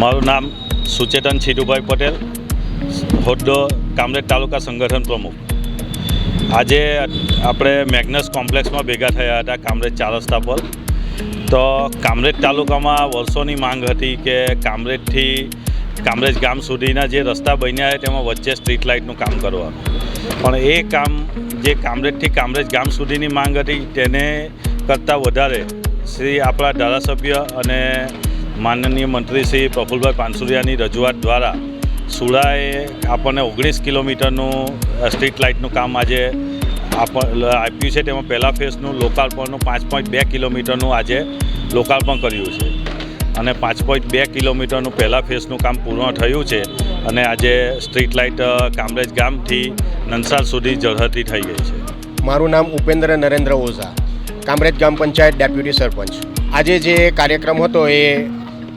મારું નામ સુચેતન છીટુભાઈ પટેલ, હોદ્દો કામરેજ તાલુકા સંગઠન પ્રમુખ. આજે આપણે મેગ્નસ કોમ્પ્લેક્સમાં ભેગા થયા હતા કામરેજ ચાર રસ્તા પર. તો કામરેજ તાલુકામાં વર્ષોની માંગ હતી કે કામરેજથી કામરેજ ગામ સુધીના જે રસ્તા બન્યા છે તેમાં વચ્ચે સ્ટ્રીટ લાઇટનું કામ કરવાનું. પણ એ કામ જે કામરેજથી કામરેજ ગામ સુધીની માંગ હતી તેને કરતાં વધારે શ્રી આપણા ધારાસભ્ય અને માનનીય મંત્રી શ્રી પ્રફુલભાઈ પાનસુરિયાની રજૂઆત દ્વારા સુરાએ આપણને ઓગણીસ કિલોમીટરનું સ્ટ્રીટ લાઇટનું કામ આજે આપ આપ્યું છે. તેમાં પહેલા ફેઝનું લોકાર્પણનું પાંચ પોઈન્ટ બે કિલોમીટરનું આજે લોકાર્પણ કર્યું છે. અને પાંચ પોઈન્ટ બે કિલોમીટરનું પહેલા ફેઝનું કામ પૂર્ણ થયું છે અને આજે સ્ટ્રીટ લાઇટ કામરેજ ગામથી નંસાર સુધી ઝળહળતી થઈ ગઈ છે. મારું નામ ઉપેન્દ્ર નરેન્દ્ર ઓઝા, કામરેજ ગામ પંચાયત ડેપ્યુટી સરપંચ. આજે જે કાર્યક્રમ હતો એ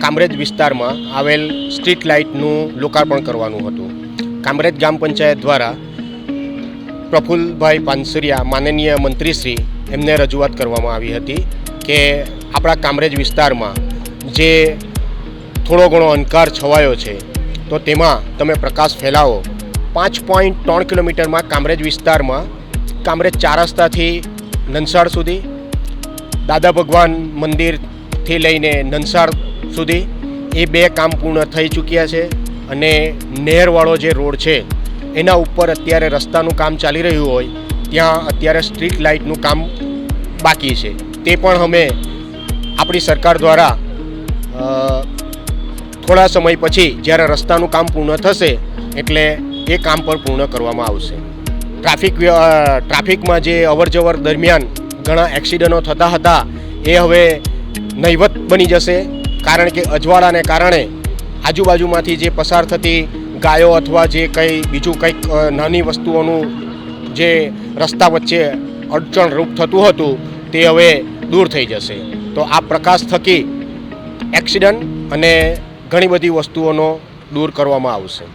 કામરેજ વિસ્તારમાં આવેલ સ્ટ્રીટ લાઇટનું લોકાર્પણ કરવાનું હતું. કામરેજ ગ્રામ પંચાયત દ્વારા પ્રફુલભાઈ પાનસરિયા માનનીય મંત્રીશ્રી એમને રજૂઆત કરવામાં આવી હતી કે આપણા કામરેજ વિસ્તારમાં જે થોડો ઘણો અંધકાર છવાયો છે, તો તેમાં તમે પ્રકાશ ફેલાવો. પાંચ પોઈન્ટ ત્રણ કિલોમીટરમાં કામરેજ વિસ્તારમાં કામરેજ ચાર રસ્તાથી નનસાડ સુધી દાદા ભગવાન મંદિરથી લઈને નનસાડ સુધી એ બે કામ પૂર્ણ થઈ ચૂક્યા છે અને નહેરવાળો જે રોડ છે, એના ઉપર અત્યારે રસ્તાનું કામ ચાલી રહ્યું હોય, ત્યાં અત્યારે સ્ટ્રીટ લાઇટનું કામ બાકી છે. તે પણ અમે આપણી સરકાર દ્વારા થોડા સમય પછી જ્યારે રસ્તાનું કામ પૂર્ણ થશે, એટલે એ કામ પણ પૂર્ણ કરવામાં આવશે. ટ્રાફિક ટ્રાફિકમાં જે અવરજવર દરમિયાન ઘણા એક્સિડન્ટો થતા હતા, એ હવે નહીવત બની જશે. કારણ કે અજવાળાને કારણે આજુબાજુમાંથી જે પસાર થતી ગાયો અથવા જે કંઈ બીજું કંઈક નાની વસ્તુઓનું જે રસ્તા વચ્ચે અડચણરૂપ થતું હતું, તે હવે દૂર થઈ જશે. તો આ પ્રકાશ થકી એક્સિડન્ટ અને ઘણી બધી વસ્તુઓનો દૂર કરવામાં આવશે.